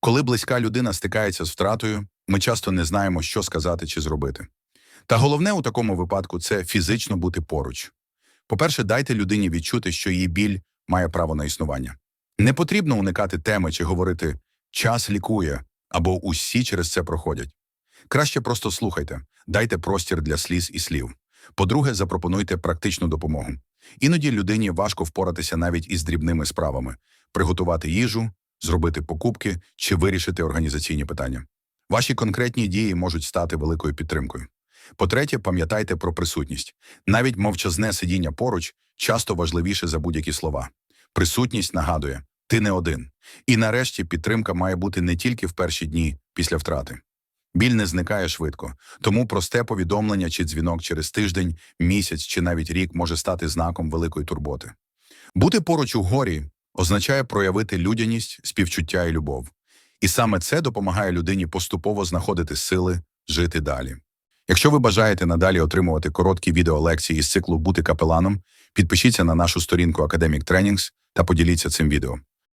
Коли близька людина стикається з втратою, ми часто не знаємо, що сказати чи зробити. Та головне у такому випадку це фізично бути поруч. По-перше, дайте людині відчути, що її біль має право на існування. Не потрібно уникати теми чи говорити час лікує або усі через це проходять. Краще просто слухайте, дайте простір для сліз і слів. По-друге, запропонуйте практичну допомогу. Іноді людині важко впоратися навіть із дрібними справами приготувати їжу, зробити покупки чи вирішити організаційні питання. Ваші конкретні дії можуть стати великою підтримкою. По-третє, пам'ятайте про присутність. Навіть мовчазне сидіння поруч часто важливіше за будь-які слова. Присутність нагадує, ти не один. І нарешті підтримка має бути не тільки в перші дні після втрати. Біль не зникає швидко, тому просте повідомлення чи дзвінок через тиждень, місяць чи навіть рік може стати знаком великої турботи. Бути поруч у горі означає проявити людяність, співчуття і любов. І саме це допомагає людині поступово знаходити сили жити далі. Якщо ви бажаєте надалі отримувати короткі відеолекції із циклу Бути капеланом, підпишіться на нашу сторінку Academic Trainings та поділіться цим відео.